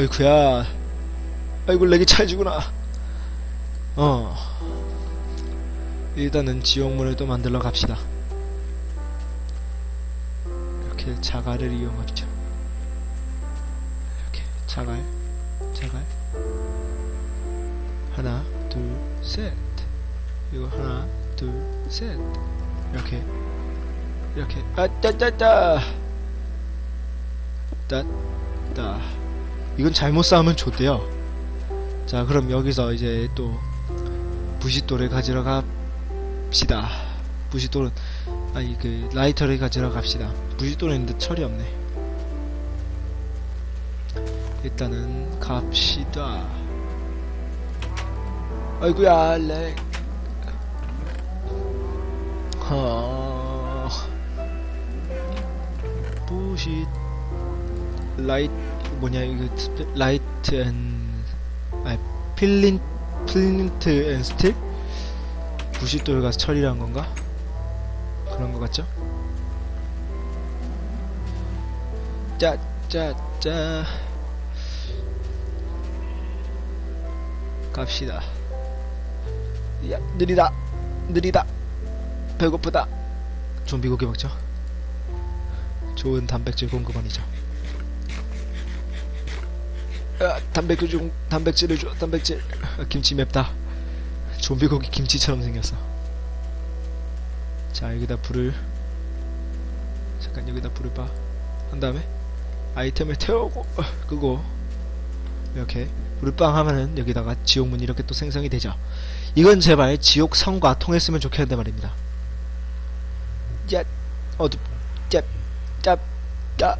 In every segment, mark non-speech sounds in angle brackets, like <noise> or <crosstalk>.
어이쿠야. 아이고 렉이 찰지구나. 어. 일단은 지옥문을 또 만들러 갑시다. 이렇게 자갈을 이용하죠 이렇게 자갈 자갈. 하나 둘셋. 그리고 하나 둘셋. 이렇게 이렇게. 아따따따. 따따 이건 잘못 쌓으면 좋대요. 자, 그럼 여기서 이제 또 부싯돌을 가지러 갑시다. 부싯돌은 아니 그 라이터를 가지러 갑시다. 부싯돌은 있는데 철이 없네. 일단은 갑시다. 아이구야 렉. 하. 부싯 라이트 뭐냐 이거 라이트 앤 아니 필린 필린트 앤 스틸? 부싯돌 가서 처리한 건가? 그런 거 같죠? 짜 짜 짜. 갑시다. 야 느리다. 느리다. 배고프다. 좀비 고기 먹죠? 좋은 단백질 공급원이죠 아, 단백질 좀 단백질을 줘 단백질 아, 김치 맵다. 좀비고기 김치처럼 생겼어. 자 여기다 불을 잠깐 여기다 불을 봐 한 다음에 아이템을 태우고 어, 끄고. 이렇게 불을 빵 하면은 여기다가 지옥문이 이렇게 또 생성이 되죠. 이건 제발 지옥 성과 통했으면 좋겠는데 말입니다. 야 어둡 짭짭짭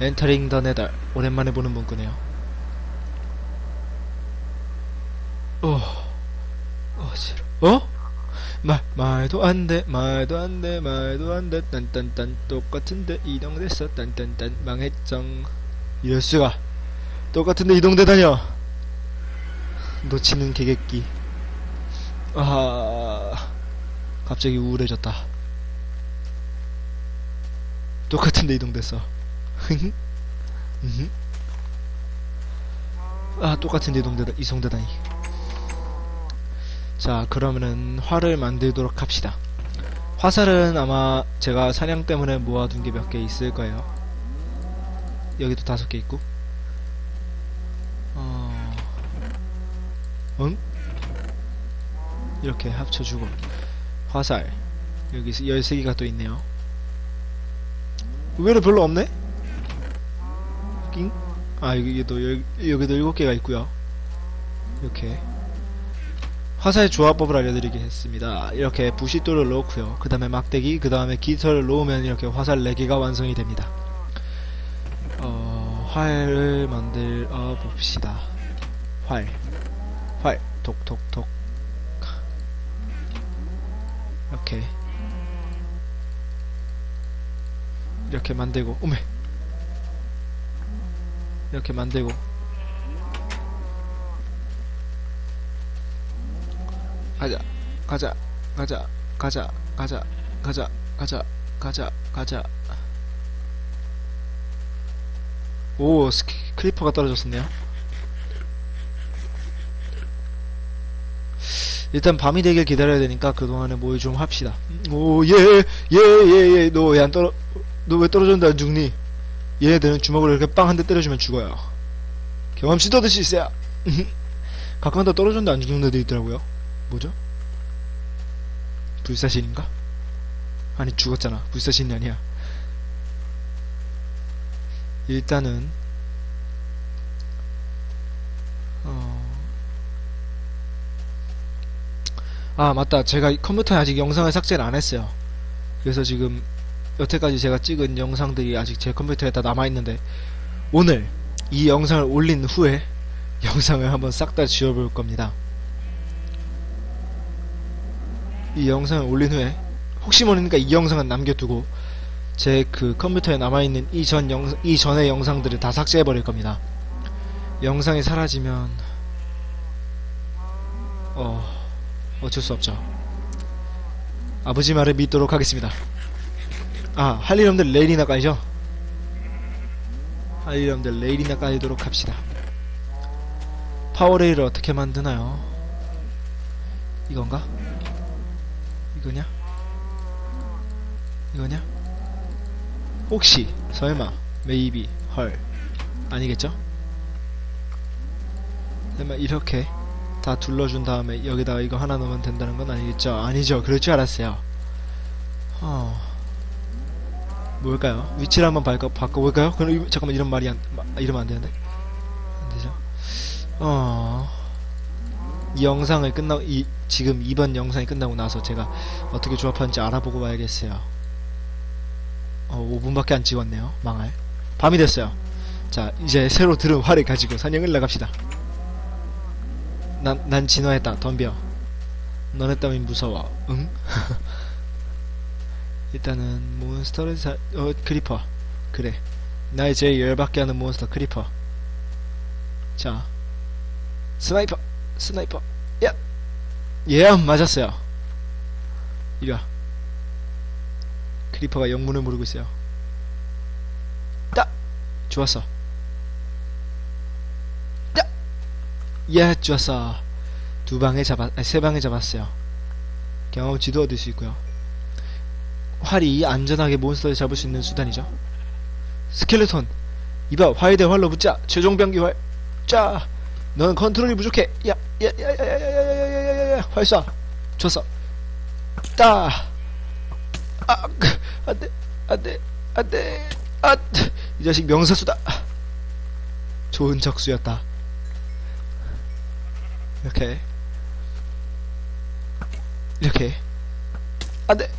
엔터링 더 네덜. 오랜만에 보는 문구네요 어, 어, 싫어. 어? 말, 말도 안 돼, 말도 안 돼, 말도 안 돼, 딴딴딴, 똑같은데 이동됐어, 딴딴딴, 망했정. 이럴 수가. 똑같은데 이동되다녀. 놓치는 개객기. 아, 갑자기 우울해졌다. 똑같은데 이동됐어. 흥? 아, 똑같은데 이동되다, 이성되다니. 자 그러면은 활을 만들도록 합시다. 화살은 아마 제가 사냥 때문에 모아둔 게 몇 개 있을 거예요. 여기도 다섯 개 있고. 어... 응? 이렇게 합쳐주고. 화살. 여기 13개가 또 있네요. 의외로 별로 없네? 낑? 아 여기도 여기, 여기도 7개가 있고요. 이렇게 화살 조합법을 알려드리겠습니다. 이렇게 부싯돌을 넣고요. 그 다음에 막대기, 그 다음에 깃털을 놓으면 이렇게 화살 4개가 완성이 됩니다. 어, 활을 만들어 봅시다. 활. 활. 톡톡톡. 이렇게. 이렇게 만들고, 오메! 이렇게 만들고, 가자 가자 가자 가자 가자 가자 가자 가자 가자. 오 스키, 크리퍼가 떨어졌었네요. 일단 밤이 되길 기다려야 되니까 그동안에 뭘좀 합시다. 오 예 예 예예. 너 왜 안 떨어 너 왜 떨어졌는데 안 죽니 얘네들은 주먹으로 이렇게 빵 한 대 때려주면 죽어요. 경험치 더드시 있어야 가끔 다 떨어졌는데 안 죽는 애들 있더라고요 뭐죠? 불사신인가? 아니 죽었잖아. 불사신이 아니야. 일단은 어... 아 맞다. 제가 컴퓨터에 아직 영상을 삭제를 안했어요. 그래서 지금 여태까지 제가 찍은 영상들이 아직 제 컴퓨터에 다 남아있는데 오늘 이 영상을 올린 후에 영상을 한번 싹 다 지워볼 겁니다 이 영상을 올린 후에 혹시 모르니까 이 영상은 남겨두고 제 그 컴퓨터에 남아있는 이전 영, 이전의 영상들을 다 삭제해버릴 겁니다. 영상이 사라지면 어 어쩔 수 없죠. 아버지 말을 믿도록 하겠습니다. 아, 할 일 없는데 레일이나 까이죠? 여러분들 레일이나 깔도록 합시다 파워레일을 어떻게 만드나요? 이건가? 이거냐? 이거냐? 혹시 설마 메이비 헐 아니겠죠? 설마 이렇게 다 둘러준 다음에 여기다가 이거 하나 넣으면 된다는 건 아니겠죠? 아니죠. 그럴 줄 알았어요. 어... 뭘까요? 위치를 한번 바꿔, 바꿔볼까요? 그럼 이- 잠깐만 이런 말이 안 마- 이러면 안 되는데 안 되죠? 어... 이 영상을 끝나고 이 지금 이번 영상이 끝나고 나서 제가 어떻게 조합하는지 알아보고 와야겠어요. 어, 5분밖에 안 찍었네요. 망할. 밤이 됐어요. 자, 이제 새로 들은 활을 가지고 사냥을 나갑시다. 난, 난 진화했다. 덤벼. 너네 따윈 무서워. 응? <laughs> 일단은 몬스터를 사, 어, 크리퍼. 그래. 나의 제일 열받게 하는 몬스터 크리퍼. 자. 스나이퍼. 스나이퍼. 야! 예, 맞았어요. 이리 와. 크리퍼가 영문을 모르고 있어요. 따! 좋았어. 따! 예, 좋았어. 두 방에 잡았, 아니, 세 방에 잡았어요. 경험치도 얻을 수 있고요. 활이 안전하게 몬스터를 잡을 수 있는 수단이죠. 스켈레톤. 이봐, 활대 활로 붙자. 최종 병기 활. 자! 넌 컨트롤이 부족해. 야, 야, 야, 야, 야, 야, 야, 야, 야, 야, 야, 야, 활 쏴. 좋았어. 따! 안 돼, 안 돼, 안 돼, 아, 이 자식 명사수다. 좋은 적수였다. 이렇게, 이렇게, 안 돼,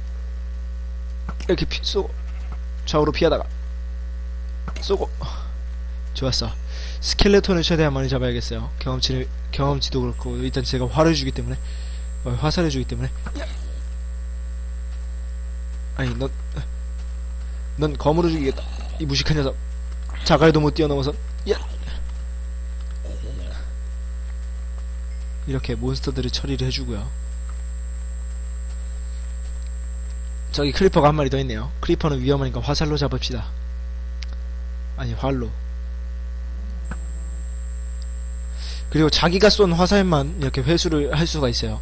이렇게 피, 쏘고, 좌우로 피하다가, 쏘고, 좋았어. 스켈레톤을 최대한 많이 잡아야겠어요. 경험치를, 경험치도 그렇고, 일단 제가 화를 주기 때문에, 어, 화살을 주기 때문에, 아니 넌, 넌 검으로 죽이겠다. 이 무식한 녀석. 자갈도 못 뛰어넘어서, 야! 이렇게 몬스터들을 처리를 해주고요. 저기 크리퍼가 한 마리 더 있네요. 크리퍼는 위험하니까 화살로 잡읍시다. 아니, 활로. 그리고 자기가 쏜 화살만 이렇게 회수를 할 수가 있어요.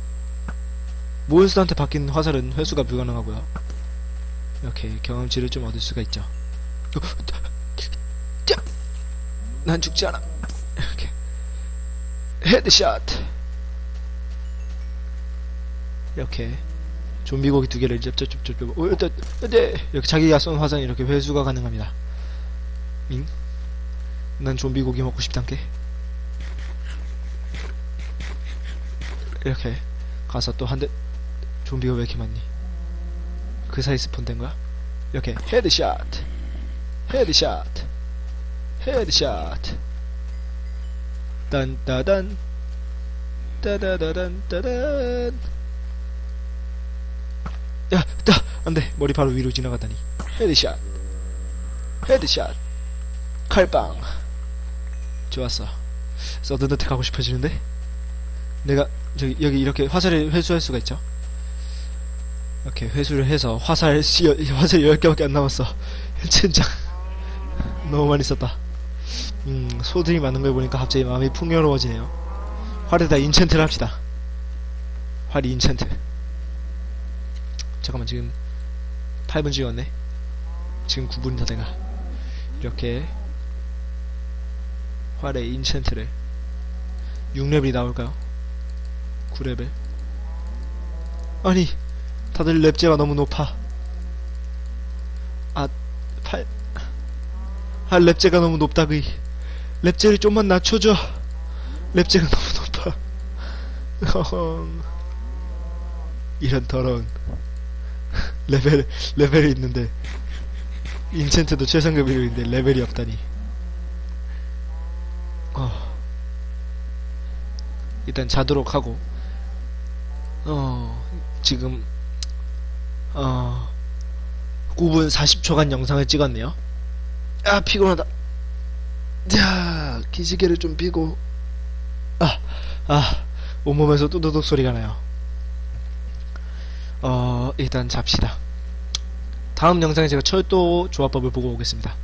몬스터한테 바뀐 화살은 회수가 불가능하고요. 이렇게 경험치를 좀 얻을 수가 있죠. 어, 자, 난 죽지 않아. 이렇게 헤드샷. 이렇게 좀비 고기 두 개를 쩝쩝쩝쩝. 어, 네, 네. 이렇게 자기가 쏜 화살이 이렇게 회수가 가능합니다. 잉? 난 좀비 고기 먹고 싶단게. 이렇게 가서 또 한 대. 좀비가 왜 이렇게 많니? 그 사이 스폰된 거야? 이렇게 헤드샷 헤드샷 헤드샷 딴따단 따다다단 따단 야, 따! 안돼 머리 바로 위로 지나가다니 헤드샷 헤드샷 칼빵 좋았어 서든어택 하고 싶어지는데 내가 저기 여기 이렇게 화살을 회수할 수가 있죠? 이렇게 회수를 해서 화살 시, 화살 10개밖에 안 남았어. <laughs> 젠장 <laughs> 너무 많이 썼다. 음 소들이 많은 걸 보니까 갑자기 마음이 풍요로워지네요. 활에다 인챈트를 합시다. 활 인챈트. 잠깐만 지금 8분 찍었네. 지금 9분이 다 돼가. 이렇게 활에 인챈트를 6레벨이 나올까요? 9레벨 아니 다들 랩제가 너무 높아. 아, 팔. 아, 랩제가 너무 높다, 그이. 랩제를 좀만 낮춰줘. 랩제가 너무 높아. 이런 더러운. 레벨, 레벨이 있는데. 인챈트도 최상급이인데 레벨이 없다니. 어. 일단 자도록 하고. 어, 지금 어, 9분 40초간 영상을 찍었네요. 아, 피곤하다. 야, 기지개를 좀 피고. 아, 아, 온몸에서 뚜두둑 소리가 나요. 어, 일단 잡시다. 다음 영상에 제가 철도 조합법을 보고 오겠습니다.